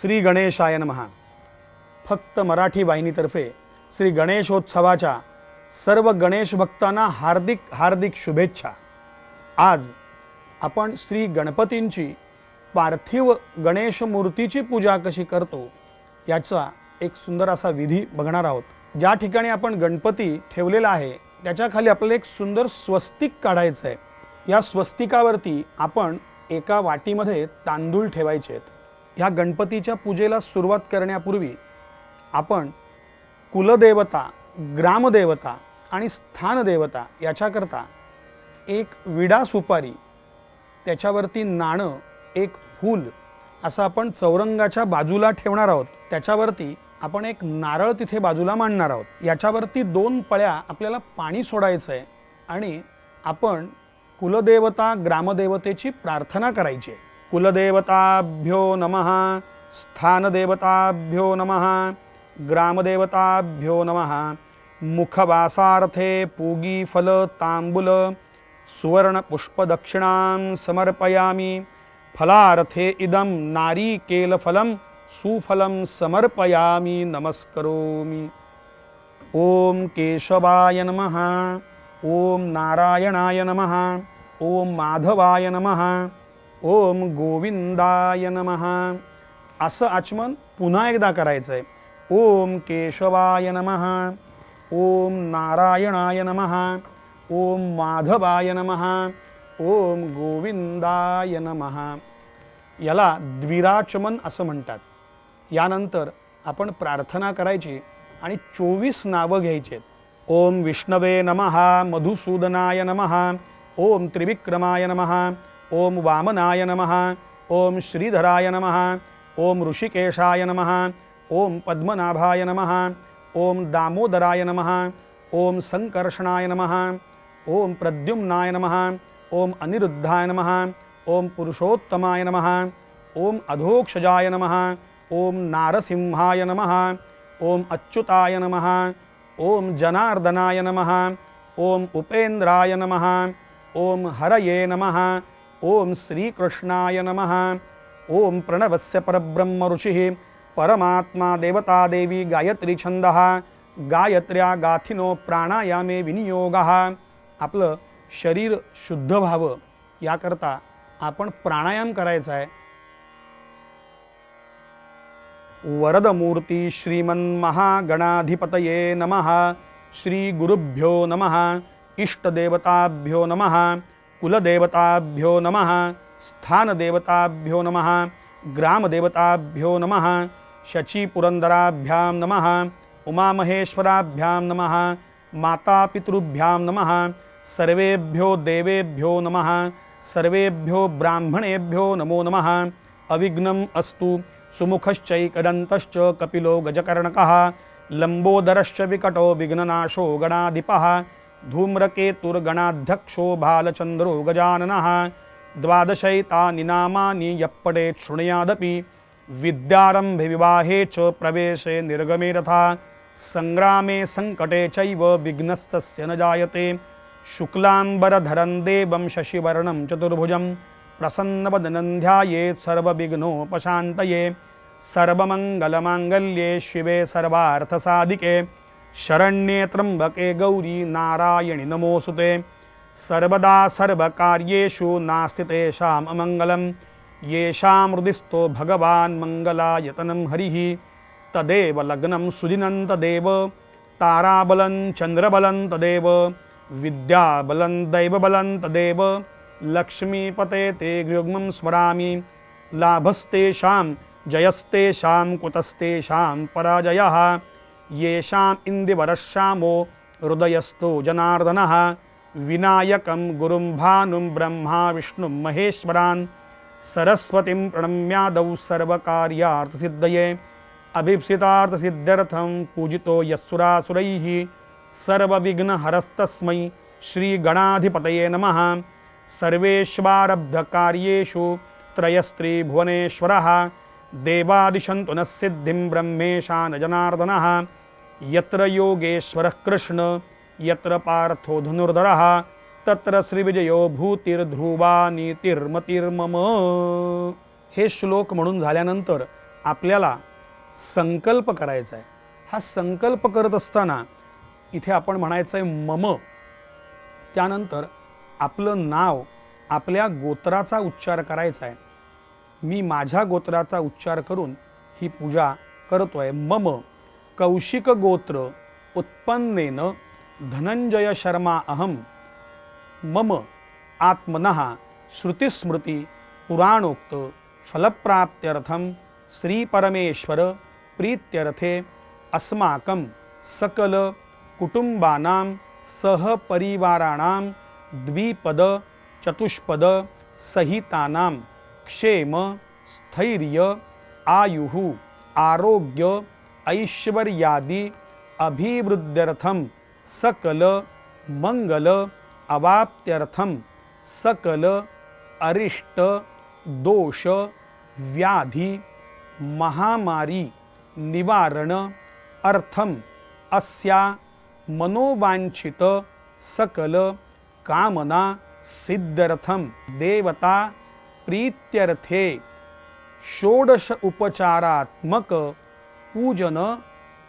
श्री गणेशाय महा फक्त मराठी वाहिनीतर्फे श्री गणेशोत्सवाच्या सर्व गणेश भक्तांना हार्दिक हार्दिक शुभेच्छा. आज आपण श्री गणपतींची पार्थिव गणेश मूर्तीची पूजा कशी करतो याचा एक सुंदर असा विधी बघणार आहोत. ज्या ठिकाणी आपण गणपती ठेवलेला आहे त्याच्याखाली आपल्याला एक सुंदर स्वस्तिक काढायचं आहे या स्वस्तिकावरती आपण एका वाटीमध्ये तांदूळ ठेवायचे आहेत ह्या गणपतीच्या पूजेला सुरुवात करण्यापूर्वी आपण कुलदेवता ग्रामदेवता आणि स्थानदेवता याच्याकरता एक विडा सुपारी त्याच्यावरती नाणं एक फूल असं आपण चौरंगाच्या बाजूला ठेवणार आहोत. त्याच्यावरती आपण एक नारळ तिथे बाजूला मांडणार आहोत. याच्यावरती दोन पळ्या आपल्याला पाणी सोडायचं आहे आणि आपण कुलदेवता ग्रामदेवतेची प्रार्थना करायची आहे. कुलदेवताभ्यो नमः स्थानदेवताभ्यो नमः ग्रामदेवताभ्यो नमः मुखवासार्थे पूगीफल तांबूल सुवर्णपुष्पदक्षिणां समर्पयामि। फलार्थे इदं नारीकेलफलं सुफलं समर्पयामि नमस्करोमि। ॐ केशवाय नमः ॐ नारायणाय नमः ॐ माधवाय नमः ओम गोविंदाय नमहा असं आचमन पुन्हा एकदा करायचं आहे ओम केशवाय नमहा ओम नारायणाय नमहा ओम माधवाय नमहा ओम गोविंदाय नमहा याला द्विराचमन असं म्हणतात. यानंतर आपण प्रार्थना करायची आणि चोवीस नावं घ्यायची आहेत. ओम विष्णवे नमः मधुसूदनाय नमः ओम त्रिविक्रमाय नमः ओम वामनाय नमः ओम श्रीधराय नमः ओम ऋषिकेशाय नमः ओम पद्मनाभाय नमः ओम दामोदराय नमः ओम संकर्षणाय नमः ओम प्रद्युम्नाय नमः ओम अनिरुद्धाय नमः ओम पुरुषोत्तमाय नमः ओम अधोक्षजाय नमः ओम नारसिंहाय नमः ओम अच्युताय नमः ओम जनार्दनाय नमः ओम उपेन्द्राय नमः ओम हरये नमः ओम श्रीकृष्णाय नमः. ओम प्रणवस्य परब्रह्म ऋषिः. परमात्मा देवता देवी गायत्री छंदः गायत्र्या गाथिनो प्राणायामे विनियोगः. आपलं शरीर शुद्ध व्हावं याकरता आपण प्राणायाम करायचा आहे. वरदमूर्ती श्रीमन्महागणाधिपतये नमः. श्रीगुरुभ्यो नमः. इष्टदेवताभ्यो नमः. कुलदेवताभ्यो नमः स्थानदेवताभ्यो नमः ग्रामदेवताभ्यो नमः शचीपुरन्दराभ्यां नमः उमामहेश्वराभ्यां नमः मातापितृभ्यां नमः सर्वेभ्यो देवेभ्यो नमः सर्वेभ्यो ब्राह्मणेभ्यो नमो नमः। अविघ्नम् अस्तु सुमुखश्चैकदन्तश्च कपिलो गजकर्णकः लम्बोदरश्च विकटो विघ्ननाशो गणाधिपः। धूम्रकेतुर्गणाध्यक्षो बालचन्द्रो गजाननः द्वादशैतानि नामानि यप्पटेत् शृणुयादपि विद्यारम्भे विवाहे च प्रवेशे निर्गमे तथा सङ्ग्रामे सङ्कटे चैव विघ्नस्तस्य न जायते। शुक्लाम्बरधरं देवं शशिवर्णं चतुर्भुजं प्रसन्नवदनं ध्यायेत् सर्वविघ्नोपशान्तये सर्वमङ्गलमाङ्गल्ये शिवे सर्वार्थसाधिके शरण्ये त्र्यम्बके गौरी नारायणि नमोसुते सर्वदा सर्वकार्येषु नास्ति तेषाम् अमङ्गलं येषां हृदिस्थो भगवान् मङ्गलायतनं हरिः। तदेव लग्नं सुदिनं तदेव। ताराबलं चन्द्रबलं तदेव। विद्याबलं दैवबलं तदेव। लक्ष्मीपते ते गृग्मं स्मरामि। लाभस्तेषां जयस्तेषां कुतस्तेषां पराजयः। येषाम् इन्दिवरश्यामो हृदयस्थो जनार्दनः। विनायकं गुरुं भानुं ब्रह्मा विष्णुं महेश्वरान्। सरस्वतीं प्रणम्यादौ सर्वकार्यार्थसिद्धये। अभीप्सितार्थसिद्ध्यर्थं पूजितो यस्सुरासुरैः। सर्वविघ्नहरस्तस्मै श्रीगणाधिपतये नमः। सर्वेष्वारब्धकार्येषु त्रयस्त्रीभुवनेश्वरः। देवादिशन्तु नः सिद्धिं ब्रह्मेशा न जनार्दनः यत्र योगेश्वर कृष्ण यत्र पार्थो धनुर्धरः तत्र श्रीविजयो भूतिर्ध्रुवा नीतिर्मतीर्मम हे श्लोक म्हणून झाल्यानंतर आपल्याला संकल्प करायचा आहे हा संकल्प करत असताना इथे आपण म्हणायचं आहे मम. त्यानंतर आपलं नाव आपल्या गोत्राचा उच्चार करायचा आहे मी माझ्या गोत्राचा उच्चार करून ही पूजा करतो आहे मम. कौशिक गोत्र उत्पन्नेन धनंजय शर्मा अहम मम आत्मनः श्रुतिस्मृती पुराणोक्त फलप्राप्त्यर्थं श्रीपरमेश्वर प्रीत्यर्थे अस्माकं सकल कुटुंबानां सहपरिवाराणां द्विपद चतुष्पद सहितानां क्षेम स्थैर्य आयुः आरोग्य ऐश्वर्यादि अभिवृद्ध्यर्थं सकल मंगल अवाप्त्यर्थं सकल अरिष्ट दोष व्याधी महामारी निवारण अर्थम अस्या मनोवांछित सकल कामना सिद्ध्यर्थम देवता प्रीत्यर्थे षोडश उपचारात्मक पूजन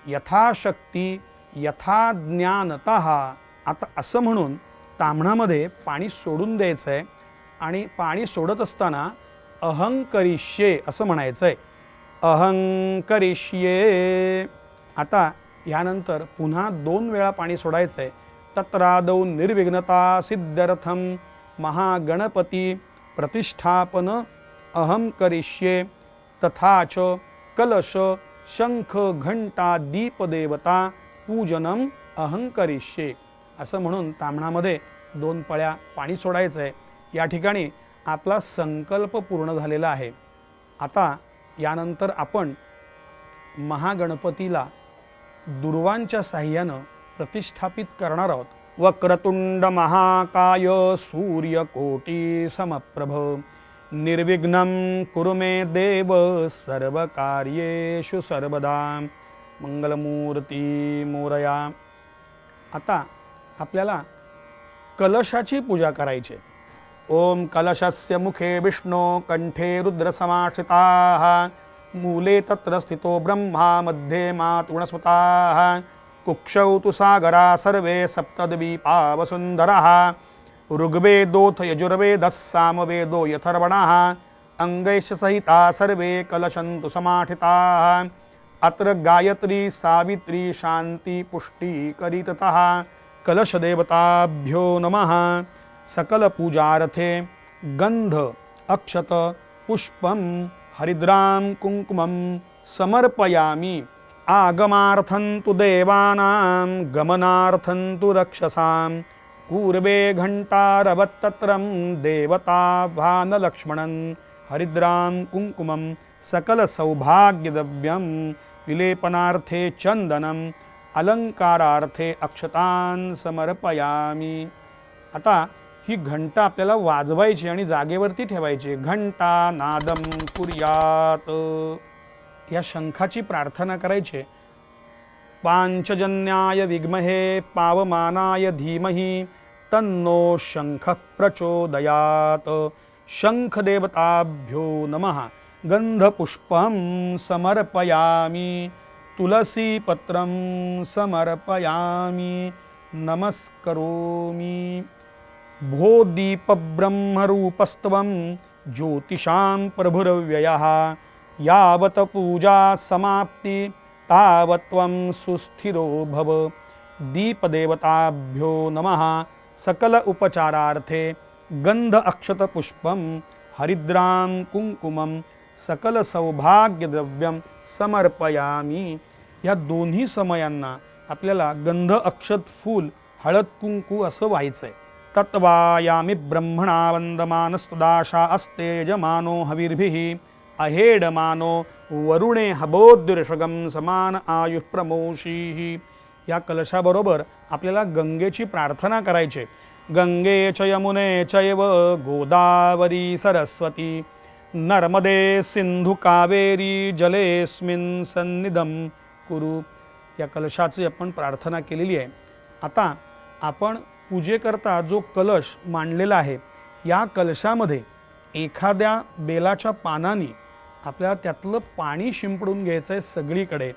यथाशक्ती यथाज्ञानत. आता असं म्हणून ताम्हणामध्ये पाणी सोडून द्यायचं आहे आणि पाणी सोडत असताना अहंकरिष्ये असं म्हणायचं आहे अहंकरिष्ये. आता यानंतर पुन्हा दोन वेळा पाणी सोडायचं आहे तत्रादौ निर्विघ्नता सिद्ध्यर्थम महागणपती प्रतिष्ठापन अहं करिष्ये तथा च कलश शंख घंटा दीपदेवता पूजनम अहं करिष्ये असं म्हणून ताम्हणामध्ये दोन पळ्या पाणी सोडायचं आहे या ठिकाणी आपला संकल्प पूर्ण झालेला आहे. आता यानंतर आपण महागणपतीला दुर्वांच्या साह्यानं प्रतिष्ठापित करणार आहोत. वक्रतुंड महाकाय सूर्यकोटी समप्रभ. निर्विघ्नं कुरु मे देव सर्वकार्येषु सर्वदा। मंगलमूर्ती मोरया। आता आपल्याला कलशाची पूजा करायची ओम कलशस्य मुखे विष्णो कंठे रुद्रसमाश्रिताः। मूले तत्र स्थितो ब्रह्मा मध्ये मातृणस्वताः कुक्षौ तु सागरा सर्वे सप्तद्वीपा ऋग्वेदोथ यजुर्वेदः सामवेदो यथर्वणः अङ्गैश्च सहिता सर्वे कलशन्तु समाठिताः। अत्र गायत्री सावित्री शान्ति पुष्टिकरिततः कलशदेवताभ्यो नमः। सकलपूजार्थे गन्ध अक्षत पुष्पं हरिद्रां कुङ्कुमं समर्पयामि। आगमार्थं तु देवानां गमनार्थं तु रक्षसां पूर्वे घण्टारवत्तत्रं देवता भानलक्ष्मणं हरिद्रां कुङ्कुमं सकलसौभाग्यद्रव्यं विलेपनार्थे चन्दनम् अलंकारार्थे अक्षतान समर्पयामी। आता ही घंटा आपल्याला वाजवायची आणि जागेवरती ठेवायची. घंटा नादम कुर्यात. या शंखाची प्रार्थना करायची. पांचजन्याय विग्महे पावमानाय धीमहि तन्नो शंख प्रचोदयात शंखदेवताभ्यो नमः। गंधपुष्पं समर्पयामि। तुलसीपत्रं समर्पयामि। नमस्करोमि। भो दीपब्रह्मरूपस्त्वं ज्योतिषां प्रभुरव्ययः। यावत् पूजा समाप्ति तावत् त्वं सुस्थिरो भव। दीपदेवताभ्यो नमः। सकल उपचारार्थे गंध अक्षतपुष्पं हरिद्रां कुङ्कुमं सकल सौभाग्यद्रव्यं समर्पयामी. या दोन्ही समयांना आपल्याला गंध अक्षत फूल हळद कुंकू असं व्हायचं आहे तत्वायामी ब्रह्मणा वंदमानस्तुदाशा अस्ते यजमानो हविर्भिः अहेडमानो वरुणे हबोद्युरशगम समान आयुः प्रमोषीः. या कलशाबरोबर आपल्याला गंगेची प्रार्थना करायची. आहे. गंगे च यमुने चैव गोदावरी सरस्वती. नर्मदे सिंधू कावेरी जलेस्मिन सन्निधम कुरु. या कलशाची आपण प्रार्थना केलेली आहे. आता आपण पूजेकरता जो कलश मांडलेला आहे या कलशामध्ये एखाद्या बेलाच्या पानाने आपल्याला त्यातलं पाणी शिंपडून घ्यायचं आहे सगळीकडे.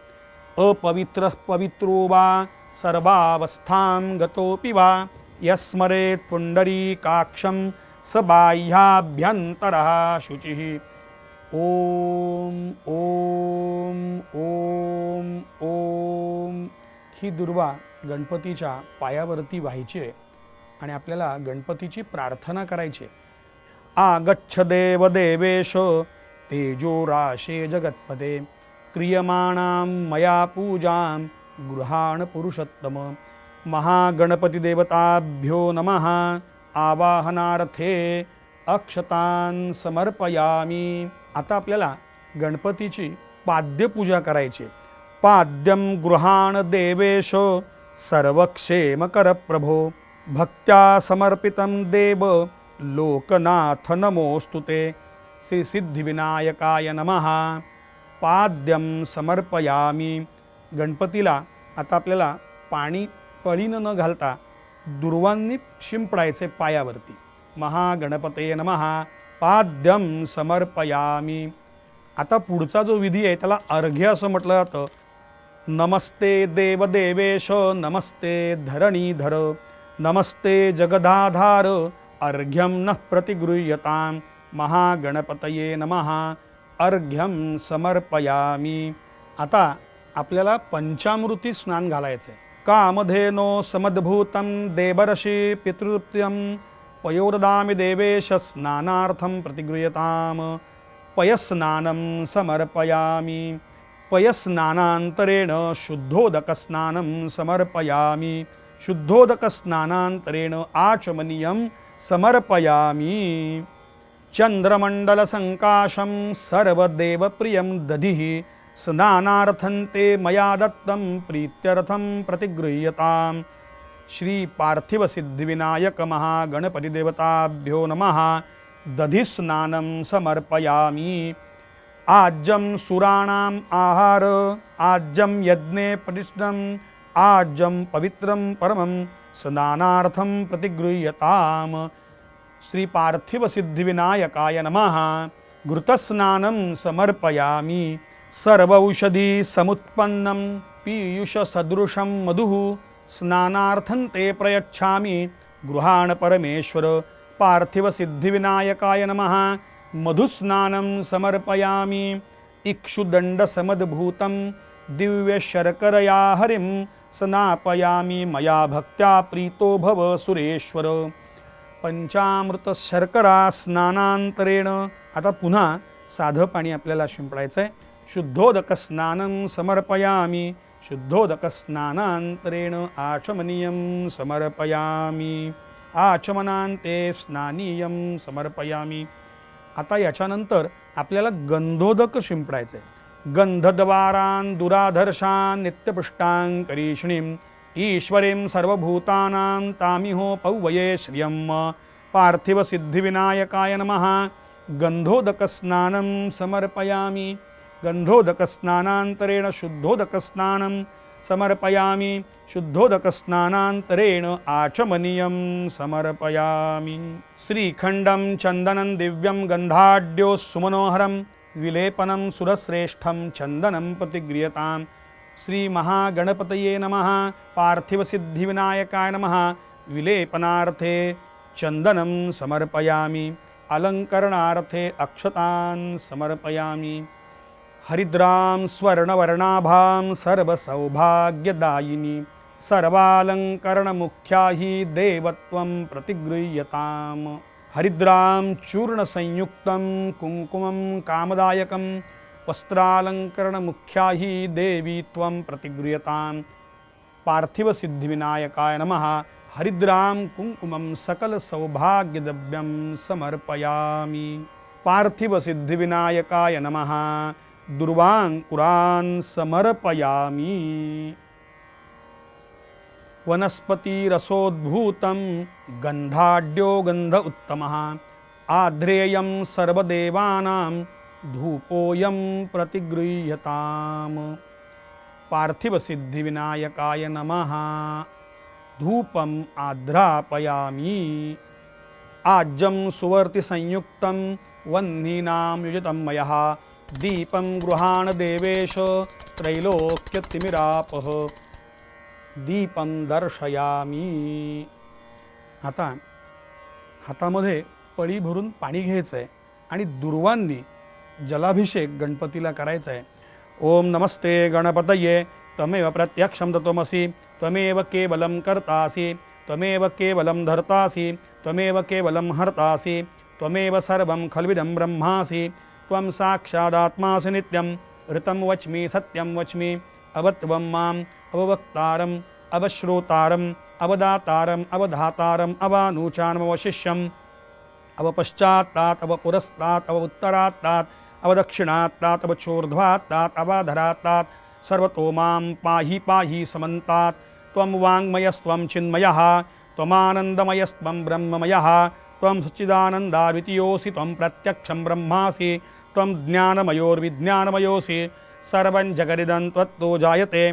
अपवित्र पवित्रो वा सर्वावस्थां गतोपि वा यस्मरेत् पुण्डरीकाक्षं स बाह्याभ्यन्तरः शुचिः। ॐ ॐ ॐ ॐ। ही दुर्वा गणपतीच्या पायावरती व्हायची आहे आणि आपल्याला गणपतीची प्रार्थना करायची. आगच्छ देव देवेश तेजो राशे जगत्पदे क्रियमाणां मया पूजां गृहाण पुरुषोत्तम महागणपतिदेवताभ्यो नमः। आवाहनार्थे अक्षतान समर्पयामी। आता आपल्याला गणपतीची पाद्यपूजा करायची पाद्यम गृहाण देवेश सर्वक्षेमकर प्रभो भक्त्या समर्पितं देव लोकनाथ नमोस्तुते श्री सिद्धिविनायकाय नमः। पाद्यम समर्पयामी. गणपतीला आता आपल्याला पाणी पळीनं न घालता दुर्वांनी शिंपडायचे पायावरती. महागणपते नमः. पाद्यम समर्पयामी. आता पुढचा जो विधी आहे त्याला अर्घ्य असं म्हटलं जातं. नमस्ते देवदेवेश नमस्ते धरणीधर नमस्ते जगदाधार अर्घ्यम न प्रतिगृह्यतां. महागणपतये नमः. अर्घ्यम समर्पयामी. आता आपल्याला पंचामृती स्नान घालायचं कामधेनो समद्भूतं देवरशी पितृप्यं पयोर्दामि देवेश स्नानार्थं प्रतिगृह्यताम्. पयस्नानं समर्पयामि. पयस्नानान्तरेण शुद्धोदकस्नानं समर्पयामि. शुद्धोदकस्नानान्तरेण आचमनीयं समर्पयामि. चन्द्रमण्डलसङ्काशं सर्वदेवप्रियं दधिः स्नानार्थं ते मया दत्तं प्रीत्यर्थं प्रतिगृह्यतां श्री महागणपतिदेवताभ्यो नमः दधिस्नानं समर्पयामि। आज्यं सुराणाम् आहार आज्यं यज्ञे प्रतिष्ठम् आज्यं पवित्रं परमं स्नानार्थं प्रतिगृह्यताम्। श्री पार्थिवसिद्धिविनायकाय नमः। घृतस्नानं समर्पयामि। सर्वौषधी समुत्पन्नं पीयूषसदृशं मधुः स्नानार्थं ते प्रयच्छामि। गृहाण परमेश्वर पार्थिवसिद्धिविनायकाय नमः। मधुस्नानं समर्पयामि। इक्षुदण्डसमद्भूतं दिव्यशर्करया हरिं स्नापयामि मया भक्त्या प्रीतो भव सुरेश्वर। पंचामृत शर्करा स्नानांतरेण. आता पुन्हा साधं पाणी आपल्याला शिंपडायचं आहे शुद्धोदक स्नानं समर्पयामी. शुद्धोदक स्नानांतरेण आचमनीयम समर्पयामी. आचमनांते स्नानीयं समर्पयामी. आता याच्यानंतर आपल्याला गंधोदक शिंपडायचं आहे गंधद्वारान दुराधर्षान् नित्यपुष्टां करीषिणीं ईश्वरीं सर्वभूतानां तामिहो पौवये श्रियं। पार्थिवसिद्धिविनायकाय नमः। गन्धोदकस्नानं समर्पयामि। गन्धोदकस्नानान्तरेण शुद्धोदकस्नानं समर्पयामि। शुद्धोदकस्नानान्तरेण आचमनीयं समर्पयामि। श्रीखण्डं चन्दनं दिव्यं गन्धाढ्यो सुमनोहरं। विलेपनं सुरश्रेष्ठं चन्दनं श्री श्रीमहागणपतये नमः। पार्थिवसिद्धिविनायकाय नमः। विलेपनार्थे चन्दनं समर्पयामि। अलङ्करणार्थे अक्षतान् समर्पयामि। हरिद्रां स्वर्णवर्णाभां सर्वसौभाग्यदायिनी। सर्वालङ्करणमुख्या हि देवत्वं प्रतिगृह्यताम्। हरिद्रां चूर्णसंयुक्तं कुङ्कुमं कामदायकं वस्त्रालङ्करणमुख्या हि देवी त्वं प्रतिगृह्यतां पार्थिवसिद्धिविनायकाय नमः। हरिद्रां कुङ्कुमं सकलसौभाग्यद्रव्यं समर्पयामि। पार्थिवसिद्धिविनायकाय नमः। दुर्वाङ्कुरान् समर्पयामि। वनस्पतिरसोद्भूतं गन्धाढ्यो गन्ध उत्तमः। आध्रेयं सर्वदेवानां धूपोऽयं प्रतिगृह्यताम्। पार्थिवसिद्धिविनायकाय नमः। धूपम् आध्रापयामि। आज्यं सुवर्तिसंयुक्तं वह्नीनां युजितं मयः। दीपं गृहाण देवेश त्रैलोक्यतिमिरापः। दीपं दर्शयामी। आता हातामध्ये पळी भरून पाणी घ्यायचं आहे आणि दुर्वांनी जलाभिषेक गणपतीला करायचा आहे ओम नमस्ते गणपतये. त्वमेव प्रत्यक्षं तत्त्वमसि त्वमेव केवलं कर्तासि त्वमेव केवलं धर्तासि त्वमेव केवलं हर्तासि त्वमेव सर्वं खल्विदं ब्रह्मासि त्वं साक्षादात्मासि नित्यं ऋतं वच्मि सत्यं वच्मि अवत्वं माम् अववक्तारम् अवश्रोतारम् अवदातारम् अवधातारम् अवानूचानमवशिष्यम् अवपश्चात्तात् अवपुरस्तात् अव उत्तरात्तात् अवदक्षिणात्तात् अवचोर्ध्वात्तात् अवाधरात्तात् सर्वतो मां पाहि पाहि समन्तात्। त्वं वाङ्मयस्त्वं चिन्मयः त्वमानन्दमयस्त्वं ब्रह्ममयः त्वं सच्चिदानन्दाद्वितीयोऽसि त्वं प्रत्यक्षं ब्रह्मासि त्वं ज्ञानमयोर्विज्ञानमयोऽसि। सर्वं जगदिदं त्वत्तो जायते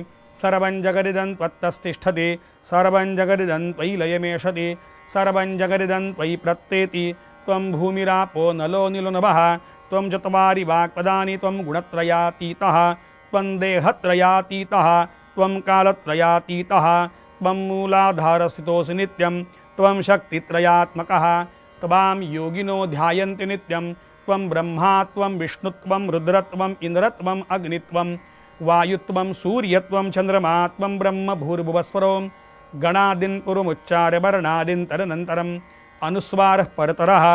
सर्वं जगदिदं त्वत्तस्तिष्ठति सर्वं जगदिदं त्वयि लयमेषति सर्वं जगदिदं त्वयि प्रत्येति। त्वं भूमिरापो नलो निलुनभः त्वं चत्वारि वाक्पदानि त्वं गुणत्रयातीतः त्वं देहत्रयातीतः त्वं कालत्रयातीतः त्वं मूलाधारस्थितोऽसि नित्यं त्वं शक्तित्रयात्मकः त्वां योगिनो ध्यायन्ति नित्यं त्वं ब्रह्मा त्वं विष्णुत्वं रुद्रत्वम् इन्द्रत्वम् अग्नित्वं वायुत्वं सूर्यत्वं चन्द्रमा त्वं ब्रह्म भूर्भुवस्वरो गणादिन् पुरुमुच्चार्य अनुस्वारः परतरः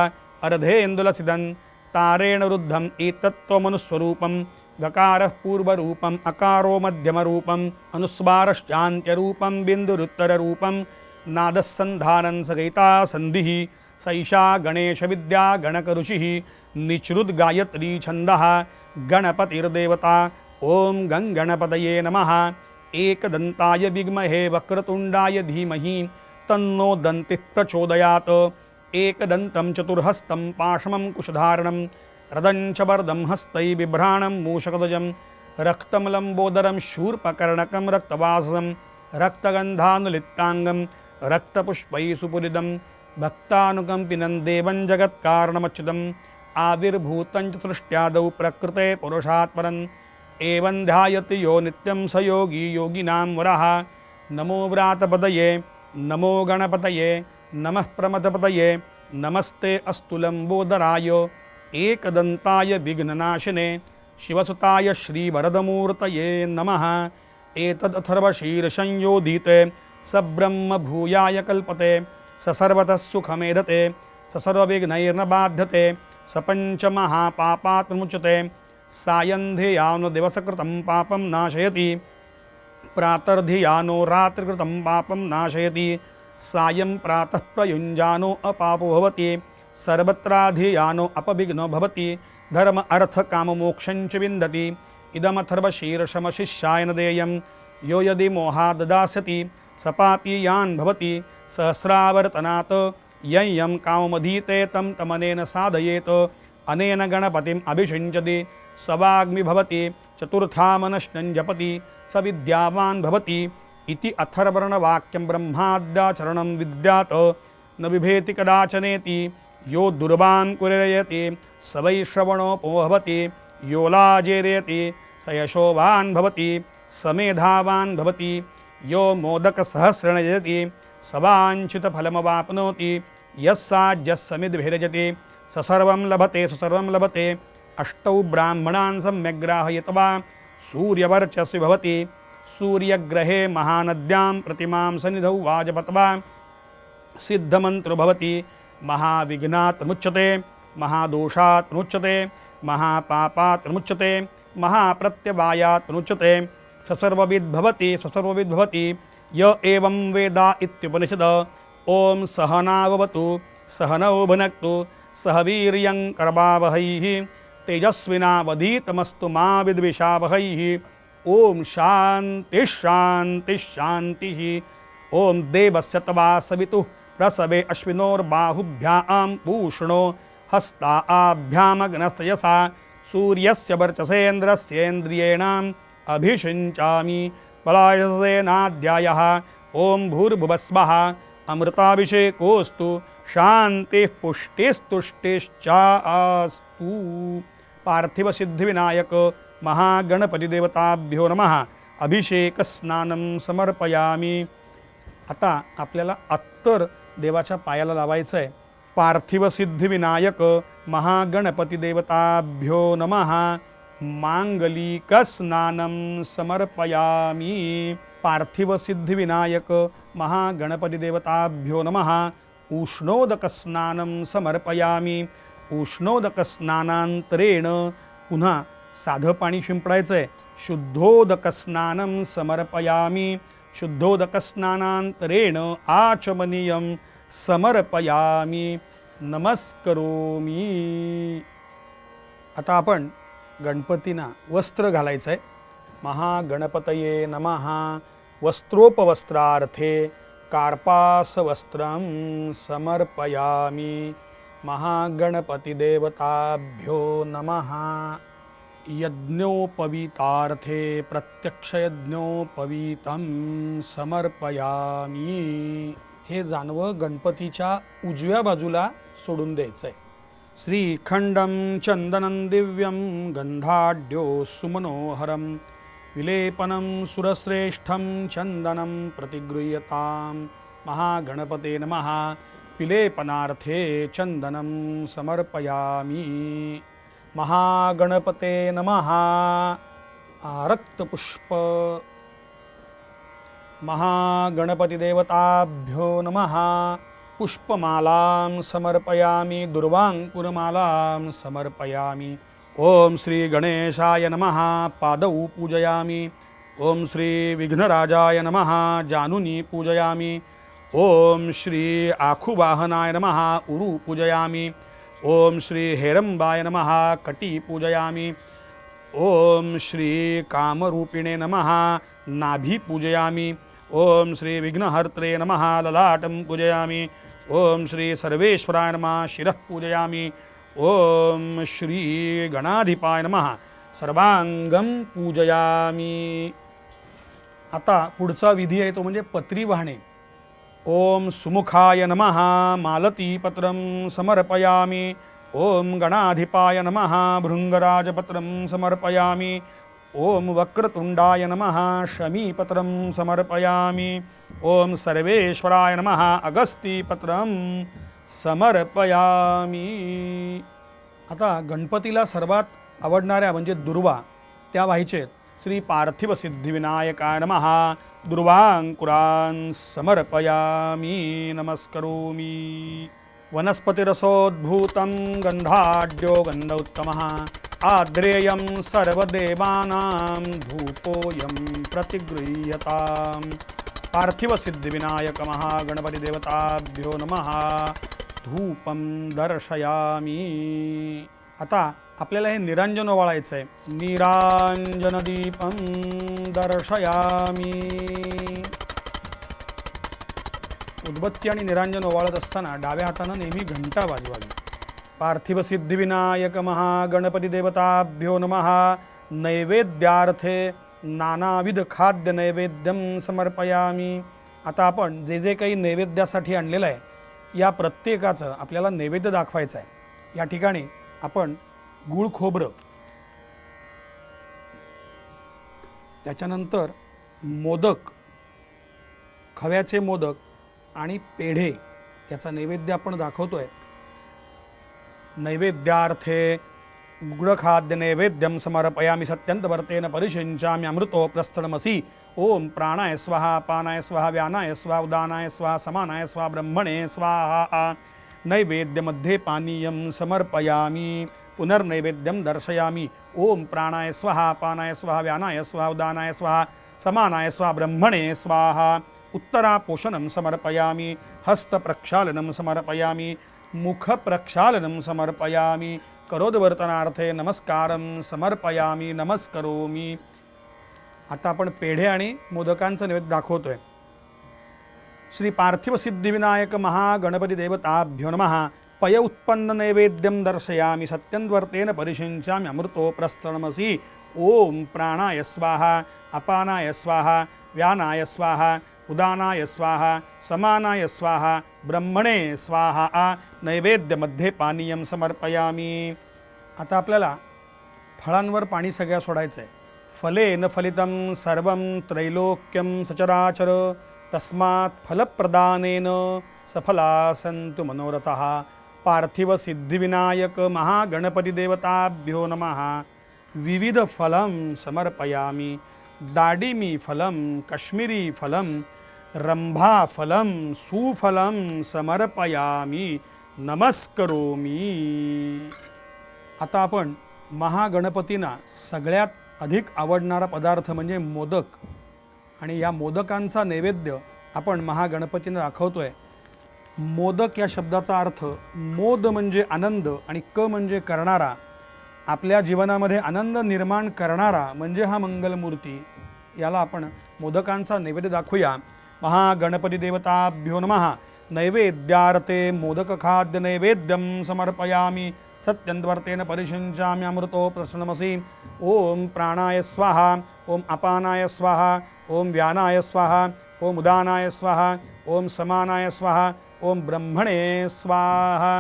अर्धेन्दुलसिदन् तारेण रुद्धम् एतत्त्वमनुस्वरूपं गकारः पूर्वरूपम् अकारो मध्यमरूपम् अनुस्वारश्चान्त्यरूपं बिन्दुरुत्तररूपं नादस्सन्धानं सगैता सन्धिः सैषा गणेशविद्या गणकऋषिः निचृद्गायत्री छन्दः गणपतिर्देवता ॐ गङ्गणपतये नमः एकदन्ताय विद्महे वक्रतुण्डाय धीमहि तन्नो दन्तिः प्रचोदयात्। एकदन्तं चतुर्हस्तं पाशमं कुशधारणं रदं च वरदं हस्तै बिभ्राणं मूषकध्वजं रक्तं लम्बोदरं शूर्पकर्णकं रक्तवासं रक्तगन्धानुलिप्ताङ्गं रक्तपुष्पैः सुपुरिदं भक्तानुकम्पिनं देवं जगत्कारणमच्युतम् आविर्भूतं च सृष्ट्यादौ प्रकृते पुरुषात्परम् एवं ध्यायति यो नित्यं स योगी योगिनां वरः। नमो व्रातपतये नमो गणपतये नमः प्रमदपदये नमस्ते अस्तु लम्बोदराय एकदन्ताय विघ्ननाशिने। शिवसुताय श्रीवरदमूर्तये नमः। एतदथर्वशीर्षंयोधीते स ब्रह्मभूयाय कल्पते। स सर्वतः सुखमेधते। स सर्वविघ्नैर्न बाध्यते स पञ्चमहापापात् मुच्यते सायन्धियानो दिवसकृतं पापं नाशयति। प्रातर्धियानो रात्रिकृतं पापं नाशयति। सायं प्रातः प्रयुञ्जानो अपापो भवति सर्वत्राधियानो अपविघ्नो भवति धर्म अर्थ काममोक्षञ्च विन्दति इदमथर्वशीर्षमशिष्याय न देयं यो यदि मोहाद्दास्यति स पापी यान् भवति सहस्रावर्तनात् यं यं काममधीते तं तमनेन साधयेत् अनेन गणपतिम् अभिषिञ्चति सवाग्मि भवति चतुर्थामनश्नं जपति स विद्यावान् भवति इति अथर्वर्णवाक्यं ब्रह्माद्याचरणं विद्यात्। न बिभेति कदाचनेति। यो दुर्वान् कुरयति। स वै श्रवणोपो भवति यो लाजेरयति स यशोवान् भवति। स मेधावान् भवति। यो मोदकसहस्रणयति स वाञ्छितफलमवाप्नोति। यः साज्यस्समिद्भिरजति स सर्वं लभते स सर्वं लभते। अष्टौ ब्राह्मणान् सम्यग्राहयित्वा सूर्यवर्चस्वि भवति। सूर्यग्रहे महानद्यां प्रतिमां सन्निधौ वाजपत्वा। सिद्धमन्त्रो भवति महाविघ्नात् मुच्यते महादोषात् मुच्यते महापापात् मुच्यते महाप्रत्यवायात् मुच्यते। स सर्वविद्भवति स य एवं वेदा इत्युपनिषद। ॐ सहनाववतु सहनौ भुनक्तु सहवीर्यङ्करवावहैः तेजस्विनावधीतमस्तु मा विद्विषावहैः। ॐ शान्तिः शान्तिः शान्तिः ॐ देवस्य तवा सवितुः प्रसवे अश्विनोर्बाहुभ्यां पूष्णो हस्ता आभ्यामग्नस्तयसा सूर्यस्य वर्चसेन्द्रस्येन्द्रियेणाम् अभिषिञ्चामि पलायसेनाध्यायः। ॐ भूर्भुवस्वः अमृताभिषेकोऽस्तु शान्तिः पुष्टिस्तुष्टिश्च अस्तु पार्थिवसिद्धिविनायक महागणपतिदेवताभ्यो नमः. अभिषेक स्नानं समर्पयामी. आता आपल्याला अत्तर देवाच्या पायाला लावायचं आहे पार्थिव सिद्धिविनायक महागणपतिदेवताभ्यो नम. नमः मांगलिक स्नानं समर्पयामी. पार्थिव सिद्धिविनायक महागणपतिदेवताभ्यो नम. नमः समर्पयामी. उष्णोदकस्नानांतरेण पुन्हा साधं पाणी शिंपडायचं आहे शुद्धोदकस्नानं समर्पयामी. शुद्धोदकस्नानांतरेण आचमनीयम आचमनीयं समर्पयामी. नमस्करोमी. आता आपण गणपतींना वस्त्र घालायचं आहे महागणपतये नमः. वस्त्रोपवस्त्रार्थे कार्पासवस्त्रं समर्पयामी. महागणपतिदेवताभ्यो नमः. यज्ञोपवीतार्थे प्रत्यक्षयज्ञोपवीतं समर्पयामी. हे जानवं गणपतीच्या उजव्या बाजूला सोडून द्यायचं आहे श्रीखंडम चन्दनं दिव्यं गंधाढ्यो सुमनोहरं विलेपनं सुरश्रेष्ठं चन्दनं प्रतिगृह्यतां. महागणपते नमः. विलेपनार्थे चन्दनं समर्पयामि. महागणपते नमः। आरक्तपुष्प। महागणपतिदेवताभ्यो नमः। पुष्पमालां समर्पयामि दुर्वाङ्कुरमालां समर्पयामि। ॐ श्रीगणेशाय नमः पादौ पूजयामि। ॐ श्रीविघ्नराजाय नमः जानुनी पूजयामि। ॐ श्री आखुवाहनाय नमः उरु पूजयामि। ओम श्री हेरंबाय नमः कटी पूजयामी। ओम श्री कामरूपिणे नमः नाभी पूजयामी। ओम श्री विघ्नहर्त्रे नमः ललाटं पूजयामि। ओम श्री सर्वेश्वराय नमः शिरः पूजयामि। ओम श्री गणाधिपाय नमः सर्वांगम पूजयामी। आता पुढचा विधी आहे तो म्हणजे पत्री वाहणे. ओम सुमुखाय नमः मालतीपत्रं समर्पयामि। ओम गणाधिपाय नमः भृङ्गराजपत्रं समर्पयामि। ओम वक्रतुण्डाय नमः शमीपत्रं समर्पयामि। ओम सर्वेश्वराय नमः अगस्तीपत्रं समर्पयामि। आता गणपतीला सर्वात आवडणाऱ्या म्हणजे दुर्वा त्या व्हायचे श्री पार्थिव सिद्धिविनायकाय नमः। दुर्वाङ्कुरान् समर्पयामि नमस्करोमि। वनस्पतिरसोद्भूतं गन्धाढ्यो गन्ध उत्तमः आद्रेयं सर्वदेवानां धूपोऽयं प्रतिगृह्यताम्। पार्थिवसिद्धिविनायकमहागणपतिदेवताभ्यो नमः धूपं दर्शयामी। आता आपल्याला हे निरांजन ओवाळायचं आहे निरांजनदीपं दर्शयामी. उदबत्ती आणि निरांजन ओवाळत असताना डाव्या हातानं नेहमी घंटा वाजवावी. पार्थिव सिद्धिविनायक महागणपती देवताभ्यो नमहा नैवेद्यार्थे नानाविध खाद्य नैवेद्यम समर्पयामी. आता आपण जे जे काही नैवेद्यासाठी आणलेलं आहे या प्रत्येकाचं आपल्याला नैवेद्य दाखवायचं आहे या ठिकाणी आपण गुळ खोबरं. त्याच्यानंतर मोदक खव्याचे मोदक आणि पेढे याचा नैवेद्य आपण दाखवतो आहे नैवेद्यार्थे गुडखाद्य नैवेद्यम समर्पयामि सत्यंतवर्तेन परिशिंचामि अमृतो प्रस्थळमसि ओम प्राणाय स्वाहा पानाय स्वाहा व्यानाय स्वाहा उदानाय स्वाहा समानाय स्वाहा ब्रह्मणे स्वाहा। नैवेद्यमध्ये पानीयं समर्पयामि। पुनर्नैवेद्यं दर्शयामि। ओम प्राणाय स्वाहा पानाय स्वाहा व्यानाय स्वाहा उदानाय स्वाहा समानाय स्वाहा ब्रह्मणे स्वाहा। उत्तरापोषणं समर्पयामि हस्तप्रक्षालनं समर्पयामि मुखप्रक्षालनं समर्पयामि करोदवर्तनार्थे नमस्कारं समर्पयामि नमस्करोमी। आता आपण पेढे आणि मोदकांचं नैवेद्य दाखवतोय। श्री पार्थिव सिद्धिविनायक महागणपती देवताभ्यो नमः। पय उत्पन्न नैवेद्यं दर्शयामि सत्यन्वर्तेन परिशिञ्चामि अमृतो प्रस्थळमसि ओम प्राणाय स्वाहा अपानाय स्वाहा व्यानाय स्वाहा उदानाय स्वाहा समानाय स्वाहा ब्रह्मणे स्वाहा आ नैवेद्यमध्ये पानीयं समर्पयामी। आता आपल्याला फळांवर पाणी सगळ्या सोडायचं आहे फले न फलितं सर्वं त्रैलोक्यं सचराचर तस्मात् फलप्रदानेन सफला सन्तु मनोरथः। पार्थिव सिद्धिविनायक महागणपती देवताभ्यो नमः। विविध समर्पयामि। दाडिमी फलं काश्मीरी सुफलं समर्पयामी। नमस्करोमी। आता आपण महागणपतींना सगळ्यात अधिक आवडणारा पदार्थ म्हणजे मोदक. आणि या मोदकांचा नैवेद्य आपण महागणपतींना दाखवतोय. मोदक या शब्दाचा अर्थ मोद म्हणजे आनंद आणि क म्हणजे करणारा. आपल्या जीवनामध्ये आनंद निर्माण करणारा म्हणजे हा मंगलमूर्ती. याला आपण मोदकांचा नैवेद्य दाखवूया. महागणपती देवताभ्यो नमहा नैवेद्यार्थे मोदक खाद्य नैवेद्यं समर्पयामि. सत्यन्वर्तेन परिशिञ्चामि अमृतो प्रसन्नमसी. ओम प्राणाय स्वाहा. ओम अपानाय स्वाहा. ओम व्यानाय स्वाहा. ओम उदानाय स्वाहा. ओम समानाय स्वाहा. ओम ब्रह्मणे स्वाहा.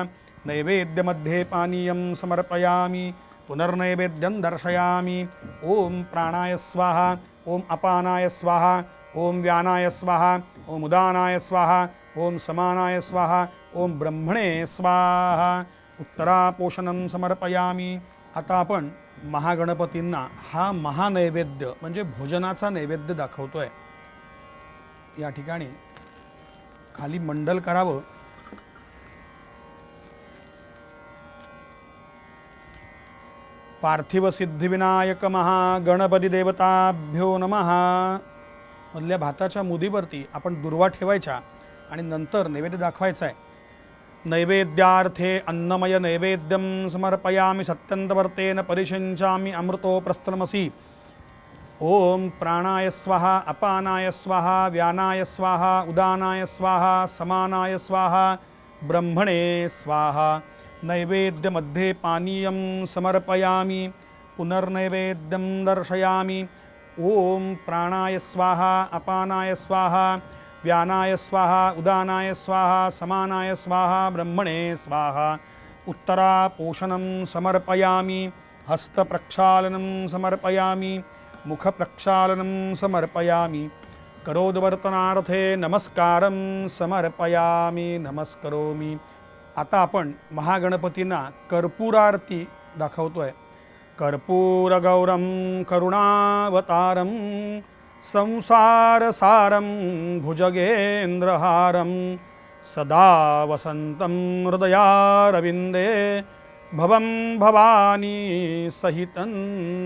नैवेद्यमध्ये पानीयं समर्पयामि पुनर्नैवेद्यं दर्शयामि. ओम प्राणाय स्वाहा ओम अपानाय स्वाहा ओम व्यानाय स्वाहा ओम उदानाय स्वाहा ओम समानाय स्वाहा ओम ब्रह्मणे स्वाहा. उत्तरापोषणं समर्पयामि. आता आपण महागणपतींना हा महानैवेद्य म्हणजे भोजनाचा नैवेद्य दाखवतो आहे या ठिकाणी खाली मंडल करावं. पार्थिव सिद्धिविनायक महागणपती देवताभ्यो नमहा मधल्या भाताच्या मुदीवरती आपण दुर्वा ठेवायच्या आणि नंतर नैवेद्य दाखवायचा आहे नैवेद्यार्थे अन्नमय नैवेद्यम समर्पयामि सत्यंतवर्तेन परिशिञ्चामि अमृतो प्रस्तनमसी ॐ प्राणाय स्वाहा अपानाय स्वाहा व्यानाय स्वाहा उदानाय स्वाहा समानाय स्वाहा ब्रह्मणे स्वाहा। नैवेद्यमध्ये पानीयं समर्पयामि पुनर्नैवेद्यं दर्शयामि। ॐ प्राणाय स्वाहा अपानाय स्वाहा व्यानाय स्वाहा उदानाय स्वाहा समानाय स्वाहा ब्रह्मणे स्वाहा। उत्तरापोषणं समर्पयामि हस्तप्रक्षालनं समर्पयामि मुखप्रक्षालनं समर्पयामि। करोद्वर्तनार्थे नमस्कारं समर्पयामि नमस्करोमि। आता आपण महागणपतींना कर्पूरारती दाखवतोय. कर्पूरगौरं करुणावतारं संसारसारं भुजगेन्द्रहारं सदा वसन्तं हृदयारविन्दे भवं भवानी सहितं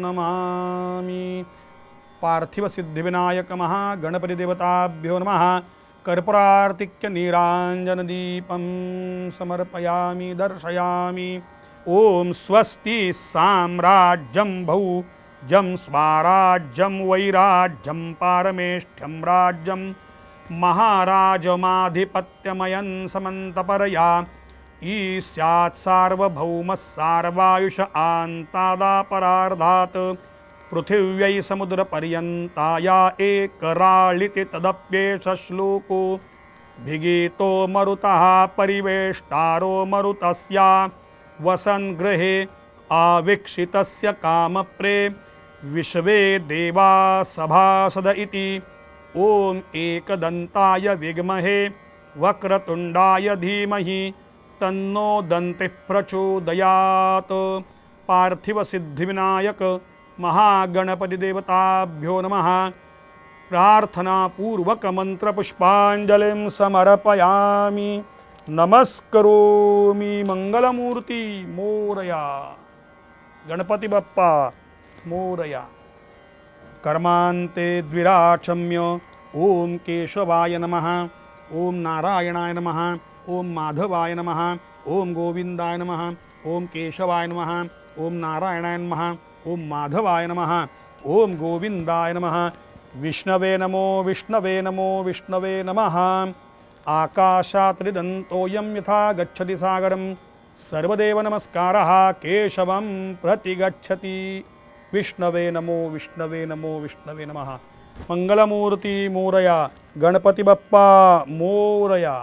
नमामि। पार्थिवसिद्धिविनायक महागणपतिदेवताभ्यो नमः। कर्पूरार्तिक्यनीराञ्जनदीपं समर्पयामि दर्शयामि। ॐ स्वस्ति साम्राज्यं भौ। जं स्वाराज्यं वैराज्यं पारमेष्ठ्यं राज्यं। महाराजमाधिपत्यमयं समन्तपरया। ई स्यात् सार्वभौमः सार्वायुष आन्तादापरार्धात्। पृथिव्यै समुद्रपर्यन्ताया एकराळिति तदप्येष श्लोको भिगीतो मरुतः परिवेष्टारो मरुतस्या। वसन् गृहे आवीक्षितस्य कामप्रे। विश्वे देवा सभासद इति। ॐ एकदन्ताय विद्महे। वक्रतुण्डाय धीमहि। तन्नो दन्तिः प्रचोदयात्। पार्थिवसिद्धिविनायक महागणपतिदेवताभ्यो नमः। प्रार्थनापूर्वकमन्त्रपुष्पाञ्जलिं समर्पयामि। नमस्करोमि मंगलमूर्ती मोरया। गणपती बाप्पा मोरया। कर्मान्ते द्विराचम्य ॐ केशवाय नमः। ॐ नारायणाय नमः। ॐ माधवाय नमः ओम गोविन्दाय नमः ओम केशवाय नम ओम नारायणाय नमः ओम माधवाय नमः ॐ गोविन्दाय नमः। विष्णवे नमो विष्णवे नमो विष्णवे नमः। आकाशात्रिदन्तोऽयं यथा गच्छति सागरं। सर्वदेवनमस्कारः केशवं केशवं प्रतिगच्छति। विष्णवे नमो विष्णवे नमो विष्णवे नमः। मङ्गलमूर्तिमूरया गणपतिबप्पा मोरया।